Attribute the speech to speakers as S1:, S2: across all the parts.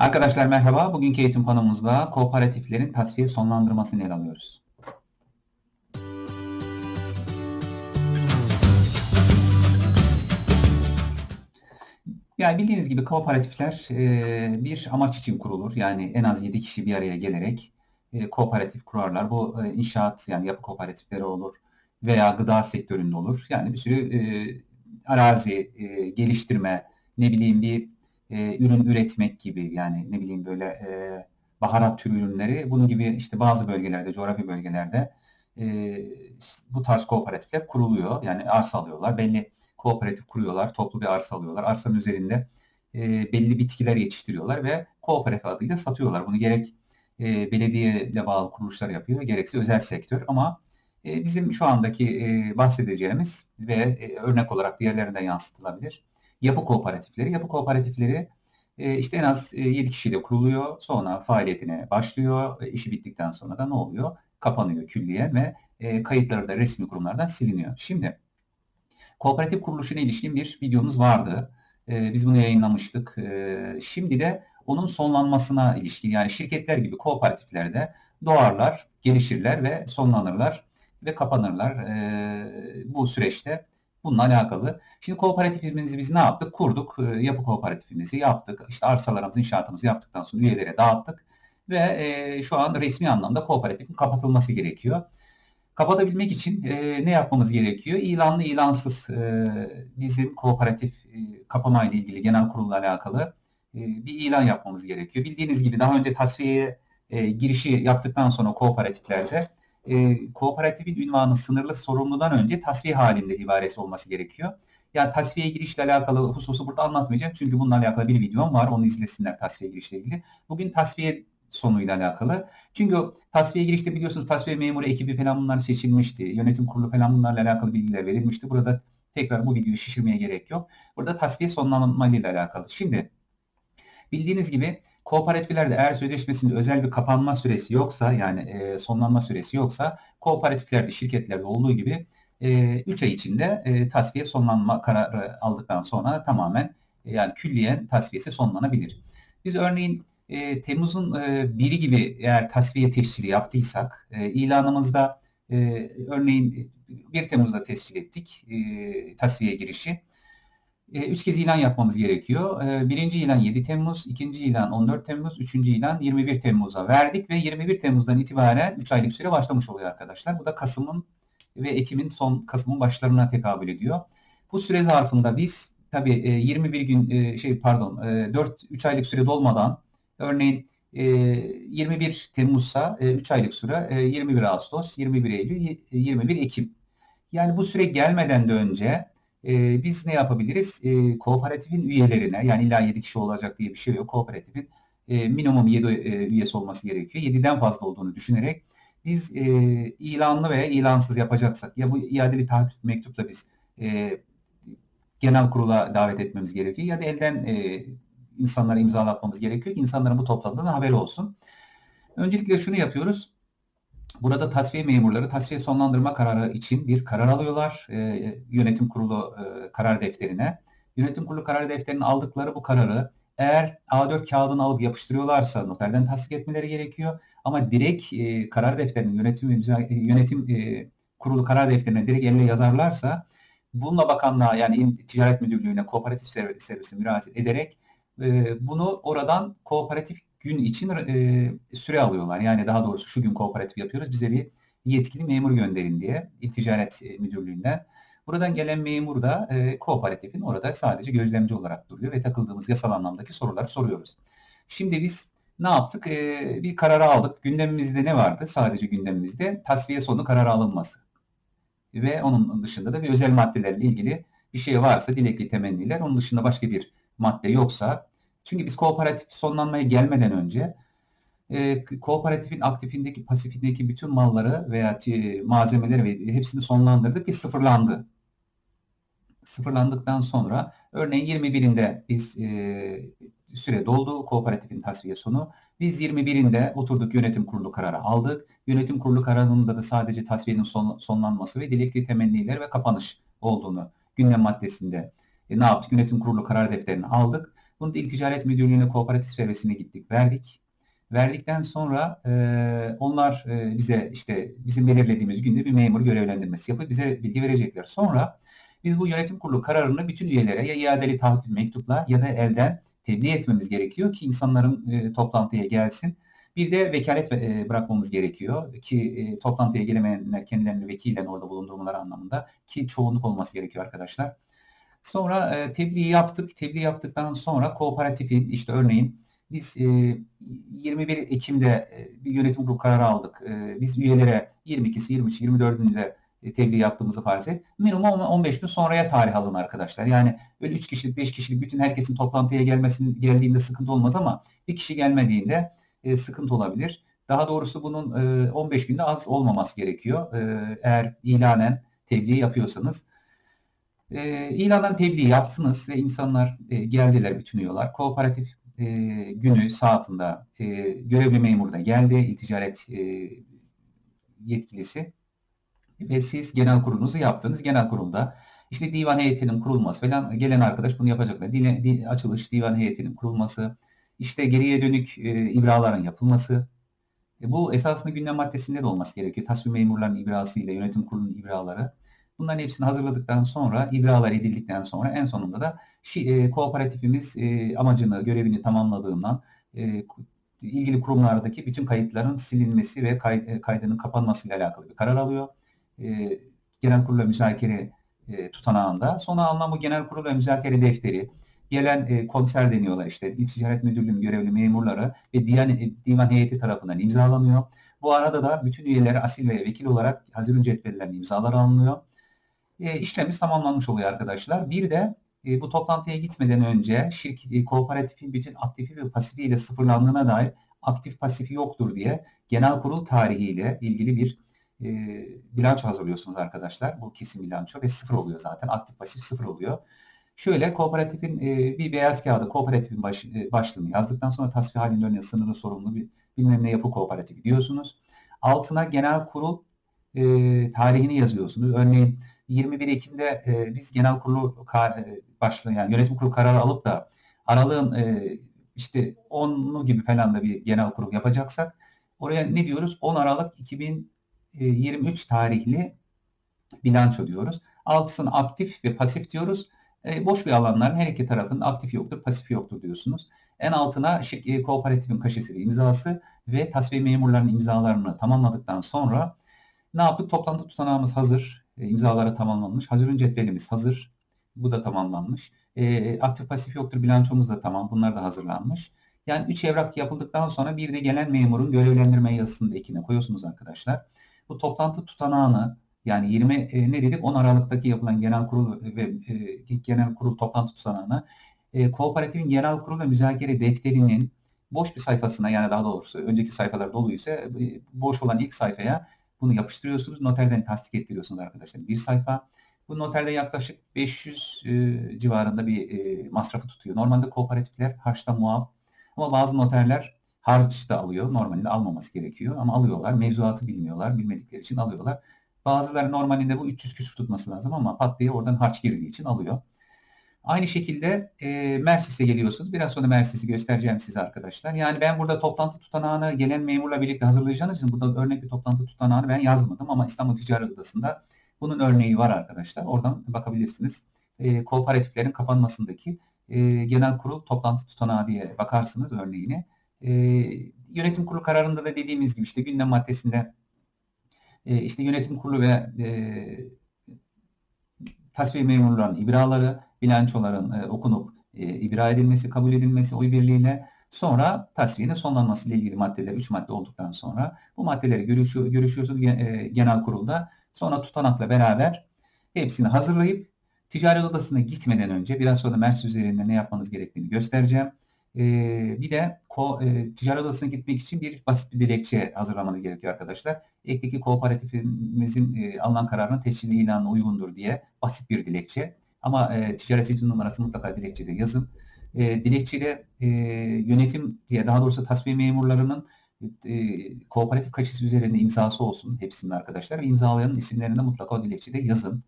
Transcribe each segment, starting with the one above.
S1: Arkadaşlar merhaba. Bugünkü eğitim panomuzda kooperatiflerin tasfiye sonlandırmasını ele alıyoruz. Yani bildiğiniz gibi kooperatifler e, bir amaç için kurulur. Yani en az 7 kişi bir araya gelerek e, kooperatif kurarlar. Bu e, inşaat yani yapı kooperatifleri olur veya gıda sektöründe olur. Yani bir sürü arazi geliştirme, ne bileyim bir e, ürün üretmek gibi yani ne bileyim böyle e, baharat türü ürünleri bunun gibi işte bazı bölgelerde, coğrafi bölgelerde e, bu tarz kooperatifler kuruluyor. Yani arsa alıyorlar. Belli kooperatif kuruyorlar. Toplu bir arsa alıyorlar. Arsanın üzerinde e, belli bitkiler yetiştiriyorlar ve kooperatif adıyla satıyorlar. Bunu gerek e, belediyeyle bağlı kuruluşlar yapıyor, gerekse özel sektör. Ama e, bizim şu andaki e, bahsedeceğimiz ve e, örnek olarak diğerlerinden yansıtılabilir yapı kooperatifleri. Yapı kooperatifleri e, işte en az e, 7 kişiyle kuruluyor. Sonra faaliyetine başlıyor. E, işi bittikten sonra da ne oluyor? Kapanıyor külliye ve e, kayıtları da resmi kurumlardan siliniyor. Şimdi kooperatif kuruluşuna ilişkin bir videomuz vardı. E, biz bunu yayınlamıştık. E, şimdi de onun sonlanmasına ilişkin yani şirketler gibi kooperatiflerde doğarlar, gelişirler ve sonlanırlar ve kapanırlar. E, bu süreçte Bununla alakalı. Şimdi kooperatifimizi biz ne yaptık? Kurduk. E, yapı kooperatifimizi yaptık. İşte arsalarımızı, inşaatımızı yaptıktan sonra üyelere dağıttık. Ve e, şu an resmi anlamda kooperatifin kapatılması gerekiyor. Kapatabilmek için e, ne yapmamız gerekiyor? İlanlı ilansız e, bizim kooperatif e, kapama ile ilgili genel kurulla alakalı e, bir ilan yapmamız gerekiyor. Bildiğiniz gibi daha önce tasfiyeye e, girişi yaptıktan sonra kooperatiflerde e, kooperatifin ünvanı sınırlı sorumludan önce tasfiye halinde ibaresi olması gerekiyor. Ya tasfiye girişle alakalı hususu burada anlatmayacağım. Çünkü bununla alakalı bir videom var. Onu izlesinler tasfiye girişle ilgili. Bugün tasfiye sonuyla alakalı. Çünkü o tasfiye girişte biliyorsunuz tasfiye memuru ekibi falan bunlar seçilmişti. Yönetim kurulu falan bunlarla alakalı bilgiler verilmişti. Burada tekrar bu videoyu şişirmeye gerek yok. Burada tasfiye sonlanmayla alakalı. Şimdi bildiğiniz gibi Kooperatiflerde eğer sözleşmesinde özel bir kapanma süresi yoksa yani e, sonlanma süresi yoksa kooperatiflerde şirketlerde olduğu gibi e, 3 ay içinde e, tasfiye sonlanma kararı aldıktan sonra tamamen e, yani külliyen tasfiyesi sonlanabilir. Biz örneğin e, Temmuz'un e, biri gibi eğer tasfiye tescili yaptıysak e, ilanımızda e, örneğin 1 Temmuz'da tescil ettik e, tasfiye girişi. E, üç kez ilan yapmamız gerekiyor. E, birinci ilan 7 Temmuz, ikinci ilan 14 Temmuz, üçüncü ilan 21 Temmuz'a verdik ve 21 Temmuz'dan itibaren 3 aylık süre başlamış oluyor arkadaşlar. Bu da Kasım'ın ve Ekim'in son Kasım'ın başlarına tekabül ediyor. Bu süre zarfında biz tabii 21 gün şey pardon 4 3 aylık süre dolmadan örneğin 21 Temmuz'sa 3 aylık süre 21 Ağustos, 21 Eylül, 21 Ekim. Yani bu süre gelmeden de önce e, biz ne yapabiliriz? E, kooperatifin üyelerine yani illa 7 kişi olacak diye bir şey yok. Kooperatifin e, minimum 7 e, üyesi olması gerekiyor. 7'den fazla olduğunu düşünerek biz e, ilanlı veya ilansız yapacaksak ya bu iadeli taahhüt mektupla biz e, genel kurula davet etmemiz gerekiyor ya da elden e, insanlara imzalatmamız gerekiyor ki insanların bu topladığından haberi olsun. Öncelikle şunu yapıyoruz. Burada tasfiye memurları tasfiye sonlandırma kararı için bir karar alıyorlar e, yönetim kurulu e, karar defterine. Yönetim kurulu karar defterinin aldıkları bu kararı eğer A4 kağıdını alıp yapıştırıyorlarsa noterden tasdik etmeleri gerekiyor. Ama direkt e, karar defterinin yönetim yönetim e, kurulu karar defterine direkt elle yazarlarsa bununla bakanlığa yani ticaret müdürlüğüne kooperatif servisi müracaat ederek e, bunu oradan kooperatif gün için e, süre alıyorlar. Yani daha doğrusu şu gün kooperatif yapıyoruz. Bize bir yetkili memur gönderin diye İl Ticaret e, Müdürlüğü'nden. Buradan gelen memur da e, kooperatifin orada sadece gözlemci olarak duruyor ve takıldığımız yasal anlamdaki soruları soruyoruz. Şimdi biz ne yaptık? E, bir kararı aldık. Gündemimizde ne vardı? Sadece gündemimizde tasfiye sonu kararı alınması. Ve onun dışında da bir özel maddelerle ilgili bir şey varsa dilekli temenniler. Onun dışında başka bir madde yoksa çünkü biz kooperatif sonlanmaya gelmeden önce e, kooperatifin aktifindeki pasifindeki bütün malları veya e, malzemeleri ve hepsini sonlandırdık ve sıfırlandı. Sıfırlandıktan sonra örneğin 21'inde biz e, süre doldu kooperatifin tasfiye sonu. Biz 21'inde oturduk yönetim kurulu kararı aldık. Yönetim kurulu kararında da sadece tasfiyenin son, sonlanması ve dilekli temenniler ve kapanış olduğunu gündem maddesinde e, ne yaptık? Yönetim kurulu karar defterini aldık. Bunu da İl Ticaret Müdürlüğü'ne kooperatif servisine gittik, verdik. Verdikten sonra e, onlar e, bize işte bizim belirlediğimiz günde bir memur görevlendirmesi yapıp bize bilgi verecekler. Sonra biz bu yönetim kurulu kararını bütün üyelere ya iadeli taahhüt mektupla ya da elden tebliğ etmemiz gerekiyor ki insanların e, toplantıya gelsin. Bir de vekalet e, bırakmamız gerekiyor ki e, toplantıya gelemeyenler kendilerini vekilen orada bulundurmaları anlamında ki çoğunluk olması gerekiyor arkadaşlar. Sonra e, tebliğ yaptık. Tebliğ yaptıktan sonra kooperatifin işte örneğin biz e, 21 Ekim'de e, bir yönetim kurulu kararı aldık. E, biz üyelere 22'si, 23'ü, 24'ünde e, tebliğ yaptığımızı farz et. Minimum 15 gün sonraya tarih alın arkadaşlar. Yani öyle 3 kişilik, 5 kişilik bütün herkesin toplantıya gelmesinin geldiğinde sıkıntı olmaz ama bir kişi gelmediğinde e, sıkıntı olabilir. Daha doğrusu bunun e, 15 günde az olmaması gerekiyor. E, eğer ilanen tebliğ yapıyorsanız. E, ilandan tebliğ yapsınız ve insanlar e, geldiler bütün üyeler. Kooperatif e, günü saatinde e, görevli memur da geldi. İl ticaret e, yetkilisi ve siz genel kurulunuzu yaptınız. Genel kurulda işte divan heyetinin kurulması falan gelen arkadaş bunu yapacaklar. Dile, di, açılış divan heyetinin kurulması, işte geriye dönük e, ibraların yapılması. E, bu esasında gündem maddesinde de olması gerekiyor. Tasvip memurların ibrası ile yönetim kurulunun ibraları. Bunların hepsini hazırladıktan sonra, ibralar edildikten sonra en sonunda da şi, e, kooperatifimiz e, amacını, görevini tamamladığından e, ilgili kurumlardaki bütün kayıtların silinmesi ve kay, e, kaydının kapanmasıyla alakalı bir karar alıyor. E, genel kurula müzakere e, tutanağında. Sonra alınan bu genel kurula müzakere defteri, gelen e, komiser deniyorlar işte İl Ticaret Müdürlüğü'nün görevli memurları ve divan, e, divan heyeti tarafından imzalanıyor. Bu arada da bütün üyeleri asil ve vekil olarak Haziran cetvellerinin imzaları alınıyor. E, işlemimiz tamamlanmış oluyor arkadaşlar. Bir de e, bu toplantıya gitmeden önce şirket, kooperatifin bütün aktifi ve pasifi ile sıfırlandığına dair aktif pasifi yoktur diye genel kurul tarihiyle ilgili bir e, bilanço hazırlıyorsunuz arkadaşlar. Bu kesin bilanço ve sıfır oluyor zaten. Aktif pasif sıfır oluyor. Şöyle kooperatifin e, bir beyaz kağıda kooperatifin baş, e, başlığını yazdıktan sonra tasfiye halinde örneğin sınırlı sorumlu bir bilmem ne yapı kooperatifi diyorsunuz. Altına genel kurul e, tarihini yazıyorsunuz. Örneğin 21 Ekim'de e, biz genel kurulu e, başlığı yani yönetim kurulu kararı alıp da aralığın e, işte 10'lu gibi falan da bir genel kurul yapacaksak oraya ne diyoruz? 10 Aralık 2023 tarihli bilanço diyoruz. Altısını aktif ve pasif diyoruz. E, boş bir alanların her iki tarafının aktif yoktur, pasif yoktur diyorsunuz. En altına şirket, kooperatifin kaşesi ve imzası ve tasfiye memurlarının imzalarını tamamladıktan sonra ne yaptık? Toplantı tutanağımız hazır. E, imzaları tamamlanmış. Hazırın cetvelimiz hazır. Bu da tamamlanmış. E, aktif pasif yoktur bilançomuz da tamam. Bunlar da hazırlanmış. Yani 3 evrak yapıldıktan sonra bir de gelen memurun görevlendirme yazısını da ekine koyuyorsunuz arkadaşlar. Bu toplantı tutanağını yani 20 e, ne dedik 10 Aralık'taki yapılan genel kurul ve e, genel kurul toplantı tutanağını e, kooperatifin genel kurul ve müzakere defterinin boş bir sayfasına yani daha doğrusu önceki sayfalar doluysa e, boş olan ilk sayfaya bunu yapıştırıyorsunuz. Noterden tasdik ettiriyorsunuz arkadaşlar. Bir sayfa. Bu noterde yaklaşık 500 e, civarında bir e, masrafı tutuyor. Normalde kooperatifler harçta muaf ama bazı noterler harç da alıyor. Normalde almaması gerekiyor ama alıyorlar. Mevzuatı bilmiyorlar. Bilmedikleri için alıyorlar. Bazıları normalinde bu 300 küsur tutması lazım ama pat diye oradan harç girdiği için alıyor. Aynı şekilde e, Mersis'e geliyorsunuz. Biraz sonra Mersis'i göstereceğim size arkadaşlar. Yani ben burada toplantı tutanağını gelen memurla birlikte hazırlayacağınız için burada örnek bir toplantı tutanağını ben yazmadım ama İstanbul Ticaret Odası'nda bunun örneği var arkadaşlar. Oradan bakabilirsiniz. E, kooperatiflerin kapanmasındaki e, genel kurul toplantı tutanağı diye bakarsınız örneğine. E, yönetim kurulu kararında da dediğimiz gibi işte gündem maddesinde e, işte yönetim kurulu ve e, tasfiye memurlarının ibraları, bilançoların e, okunup e, ibra edilmesi, kabul edilmesi oy birliğiyle sonra tasfiyenin sonlanması ile ilgili maddeler 3 madde olduktan sonra bu maddeleri görüşüyor, görüşüyorsunuz e, genel kurulda. Sonra tutanakla beraber hepsini hazırlayıp ticaret odasına gitmeden önce biraz sonra Mers üzerinde ne yapmanız gerektiğini göstereceğim. Ee, bir de ko, e, ticaret odasına gitmek için bir basit bir dilekçe hazırlamanız gerekiyor arkadaşlar. Ekteki kooperatifimizin e, alınan kararının tescilli ilanına uygundur diye basit bir dilekçe. Ama e, ticaret numarası mutlaka dilekçede yazın. E, dilekçede e, yönetim diye daha doğrusu tasfiye memurlarının e, kooperatif kaçısı üzerinde imzası olsun hepsinin arkadaşlar. İmzalayanın isimlerini de mutlaka o dilekçede yazın.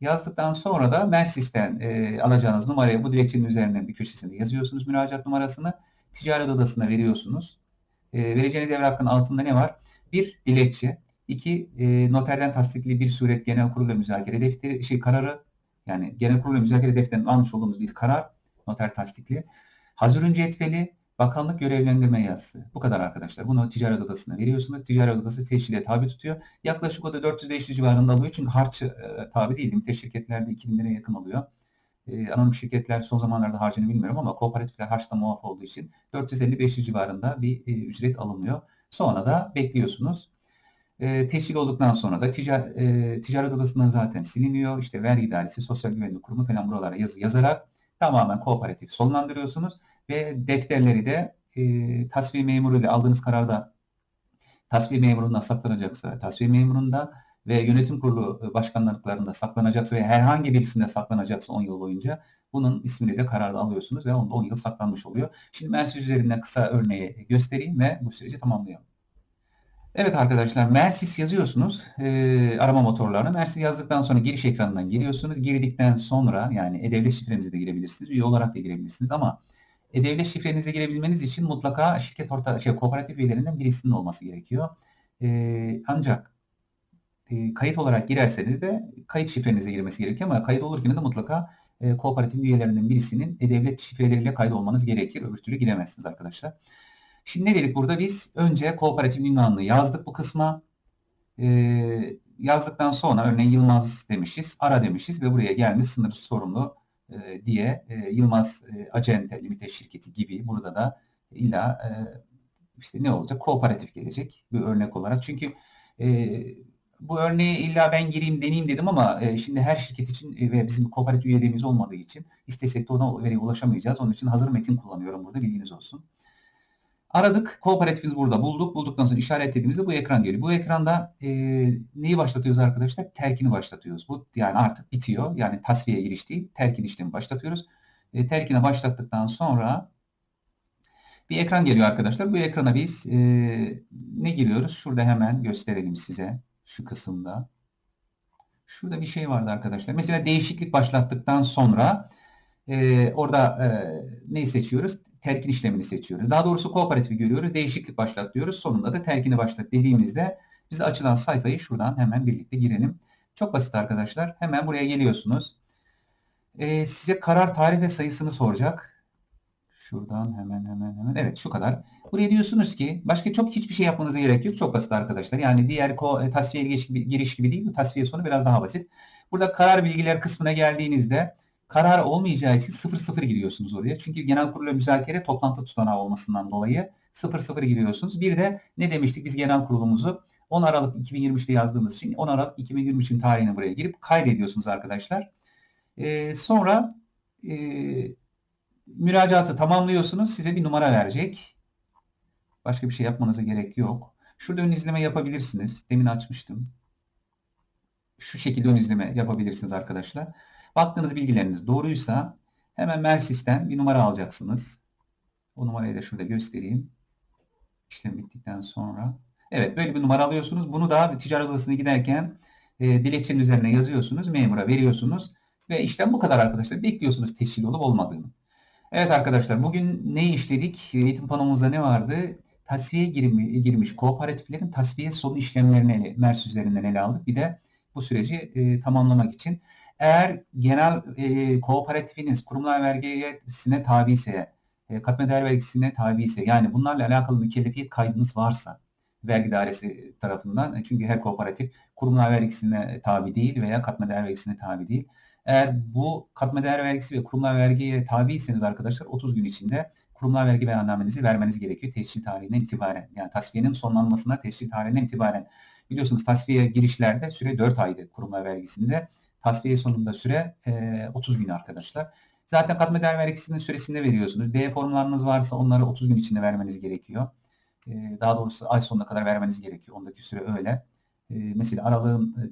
S1: Yazdıktan sonra da Mersis'ten e, alacağınız numarayı bu dilekçenin üzerine bir köşesinde yazıyorsunuz müracaat numarasını. Ticaret odasına veriyorsunuz. E, vereceğiniz evrakın altında ne var? Bir, dilekçe. İki, e, noterden tasdikli bir suret genel kurulu müzakere defteri, şey kararı yani genel kurulu müzakere defterinden almış olduğumuz bir karar noter tasdikli. Hazırın cetveli, bakanlık görevlendirme yazısı. Bu kadar arkadaşlar. Bunu ticaret odasına veriyorsunuz. Ticaret odası teşhile tabi tutuyor. Yaklaşık o da 400-500 civarında alıyor. Çünkü harç e, tabi değil. Limite şirketlerde 2000 liraya yakın alıyor. E, anonim şirketler son zamanlarda harcını bilmiyorum ama kooperatifler harçta muaf olduğu için 450-500 civarında bir e, ücret alınıyor. Sonra da bekliyorsunuz. E, teşkil olduktan sonra da tica, e, ticaret odasından zaten siliniyor. İşte vergi idaresi, sosyal güvenlik kurumu falan buralara yazı yazarak tamamen kooperatif sonlandırıyorsunuz ve defterleri de e, tasfiye memuru ile aldığınız kararda tasfiye memurunda saklanacaksa, tasfiye memurunda ve yönetim kurulu başkanlıklarında saklanacaksa ve herhangi birisinde saklanacaksa 10 yıl boyunca bunun ismini de kararda alıyorsunuz ve onda 10 yıl saklanmış oluyor. Şimdi Mersiz üzerinden kısa örneği göstereyim ve bu süreci tamamlayalım. Evet arkadaşlar Mersis yazıyorsunuz e, arama motorlarına. Mersis yazdıktan sonra giriş ekranından giriyorsunuz. Girdikten sonra yani e-devlet şifrenizi de girebilirsiniz. Üye olarak da girebilirsiniz ama e-devlet şifrenize girebilmeniz için mutlaka şirket orta şey kooperatif üyelerinden birisinin olması gerekiyor. E, ancak e, kayıt olarak girerseniz de kayıt şifrenize girmesi gerekiyor ama kayıt olurken de mutlaka e, kooperatif üyelerinden birisinin e-devlet şifreleriyle kayıt olmanız gerekir. Öbür türlü giremezsiniz arkadaşlar. Şimdi ne dedik burada biz? Önce kooperatif ünvanını yazdık bu kısma. Ee, yazdıktan sonra örneğin Yılmaz demişiz, ara demişiz ve buraya gelmiş sınırsız sorumlu e, diye e, Yılmaz e, Acente Limite Şirketi gibi burada da illa e, işte ne olacak? Kooperatif gelecek bir örnek olarak. Çünkü e, bu örneği illa ben gireyim deneyeyim dedim ama e, şimdi her şirket için e, ve bizim kooperatif üyeliğimiz olmadığı için istesek de ona veriye ulaşamayacağız. Onun için hazır metin kullanıyorum burada bilginiz olsun. Aradık. Kooperatifimiz burada bulduk. Bulduktan sonra işaretlediğimizde bu ekran geliyor. Bu ekranda e, neyi başlatıyoruz arkadaşlar? Terkini başlatıyoruz. Bu yani artık bitiyor. Yani tasfiye giriş değil. Terkin işlemi başlatıyoruz. E, terkine başlattıktan sonra bir ekran geliyor arkadaşlar. Bu ekrana biz e, ne giriyoruz? Şurada hemen gösterelim size. Şu kısımda. Şurada bir şey vardı arkadaşlar. Mesela değişiklik başlattıktan sonra e, orada e, neyi seçiyoruz? terkin işlemini seçiyoruz. Daha doğrusu kooperatifi görüyoruz. Değişiklik başlat diyoruz. Sonunda da terkini başlat dediğimizde bize açılan sayfayı şuradan hemen birlikte girelim. Çok basit arkadaşlar. Hemen buraya geliyorsunuz. Ee, size karar tarih ve sayısını soracak. Şuradan hemen hemen hemen. Evet şu kadar. Buraya diyorsunuz ki başka çok hiçbir şey yapmanıza gerek yok. Çok basit arkadaşlar. Yani diğer ko e, tasfiye giriş gibi, giriş gibi değil. Tasfiye sonu biraz daha basit. Burada karar bilgiler kısmına geldiğinizde karar olmayacağı için 0-0 giriyorsunuz oraya. Çünkü genel kuruluyla müzakere toplantı tutanağı olmasından dolayı 0-0 giriyorsunuz. Bir de ne demiştik biz genel kurulumuzu 10 Aralık 2023'te yazdığımız için 10 Aralık 2023'ün tarihini buraya girip kaydediyorsunuz arkadaşlar. Ee, sonra e, müracaatı tamamlıyorsunuz. Size bir numara verecek. Başka bir şey yapmanıza gerek yok. Şurada ön izleme yapabilirsiniz. Demin açmıştım. Şu şekilde ön izleme yapabilirsiniz arkadaşlar. Baktığınız bilgileriniz doğruysa hemen Mersis'ten bir numara alacaksınız. O numarayı da şurada göstereyim. İşlem bittikten sonra. Evet böyle bir numara alıyorsunuz. Bunu da ticaret odasına giderken e, dilekçenin üzerine yazıyorsunuz. Memura veriyorsunuz. Ve işlem bu kadar arkadaşlar. Bekliyorsunuz teşkil olup olmadığını. Evet arkadaşlar bugün ne işledik? Eğitim panomuzda ne vardı? Tasfiye girmi, girmiş kooperatiflerin tasfiye sonu işlemlerini MERS üzerinden ele aldık. Bir de bu süreci e, tamamlamak için eğer genel e, kooperatifiniz kurumlar vergisine tabi ise, e, katma değer vergisine tabi ise yani bunlarla alakalı mükellefiyet kaydınız varsa vergi dairesi tarafından e, çünkü her kooperatif kurumlar vergisine tabi değil veya katma değer vergisine tabi değil. Eğer bu katma değer vergisi ve kurumlar vergiye tabiyseniz arkadaşlar 30 gün içinde kurumlar vergi beyannamenizi vermeniz gerekiyor tescil tarihinden itibaren. Yani tasfiyenin sonlanmasına tescil tarihinden itibaren. Biliyorsunuz tasfiye girişlerde süre 4 aydı kurumlar vergisinde. Tasfiye sonunda süre e, 30 gün arkadaşlar. Zaten katma değer vergisinin süresinde veriyorsunuz. B formlarınız varsa onları 30 gün içinde vermeniz gerekiyor. E, daha doğrusu ay sonuna kadar vermeniz gerekiyor. Ondaki süre öyle. E, mesela aralığın e,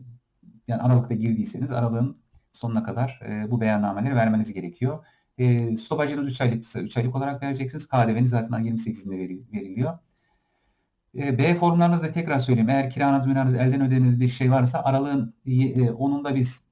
S1: yani Aralık'ta girdiyseniz aralığın sonuna kadar e, bu beyannameleri vermeniz gerekiyor. E, stopajınız 3 aylıksa 3 aylık olarak vereceksiniz. KDV'niz zaten 28'inde veriliyor. E, B formlarınızda tekrar söyleyeyim. Eğer kiranız, miranız, elden ödediğiniz bir şey varsa aralığın e, 10'unda biz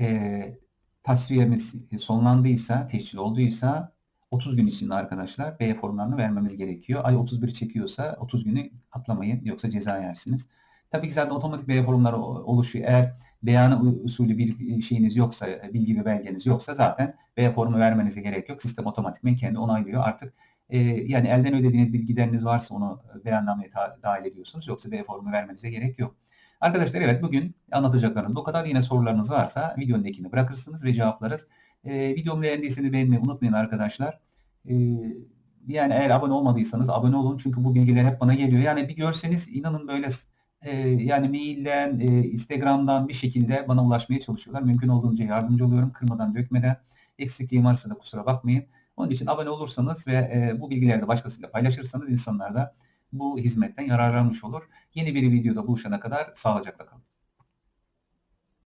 S1: e, tasfiyemiz sonlandıysa, teşkil olduysa 30 gün içinde arkadaşlar B formlarını vermemiz gerekiyor. Ay 31 çekiyorsa 30 günü atlamayın yoksa ceza yersiniz. Tabii ki zaten otomatik B formları oluşuyor. Eğer beyanı usulü bir şeyiniz yoksa, bilgi ve belgeniz yoksa zaten B formu vermenize gerek yok. Sistem otomatikmen kendi onaylıyor. Artık e, yani elden ödediğiniz bir gideriniz varsa onu beyannameye dahil ediyorsunuz. Yoksa B formu vermenize gerek yok. Arkadaşlar evet bugün anlatacaklarım bu kadar. Yine sorularınız varsa videonun ekini bırakırsınız ve cevaplarız. E, videomu beğendiyseniz beğenmeyi unutmayın arkadaşlar. E, yani eğer abone olmadıysanız abone olun. Çünkü bu bilgiler hep bana geliyor. Yani bir görseniz inanın böyle e, yani mailden, e, Instagram'dan bir şekilde bana ulaşmaya çalışıyorlar. Mümkün olduğunca yardımcı oluyorum. Kırmadan, dökmeden. Eksikliğim varsa da kusura bakmayın. Onun için abone olursanız ve e, bu bilgileri de başkasıyla paylaşırsanız insanlar da bu hizmetten yararlanmış olur. Yeni bir videoda buluşana kadar sağlıcakla kalın.